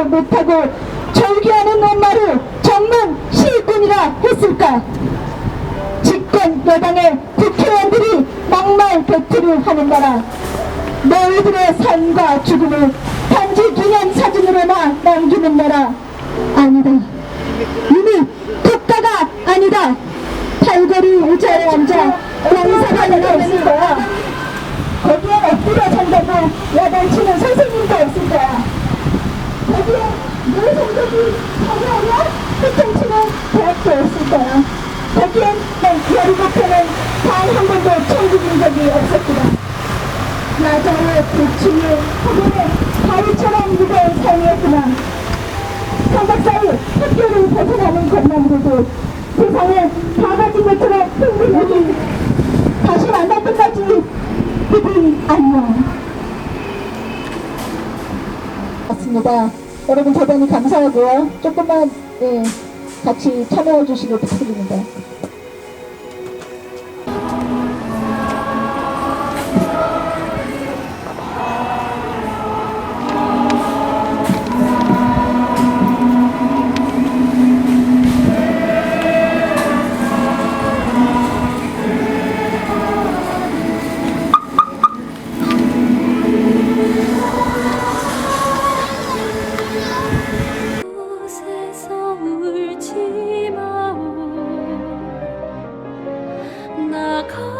하지도 못하고 절규하는 엄마를 전문 시위꾼이라 했을까? 집권 여당의 국회의원들이 막말 배틀을 하는 나라. 너희들의 삶과 죽음을 단지 기념 사진으로나 남기는 나라 아니다. 이미 국가가 아니다. 팔걸이 의자에 앉아 양사관이가 있을 거야 거기엔 엎드려 잔다고 야단치는 선생님도 없을 거야 거기엔 내 성적이 전혀냐 피통치는 거야 거기엔 내 열일곱 편은 단한 번도 천국인 적이 없었구나. 나저의 부친이 거기에 바위처럼 무거운 삶이었구나. 삼박사이 학교를 벗어나는 것만으로도 세상에 다 가진 것처럼 흥분하니 다시 만날 때까지 부디 안녕 맞습니다. 여러분 대단히 감사하고요. 조금만 예, 같이 참여해 주시길 부탁드립니다 call.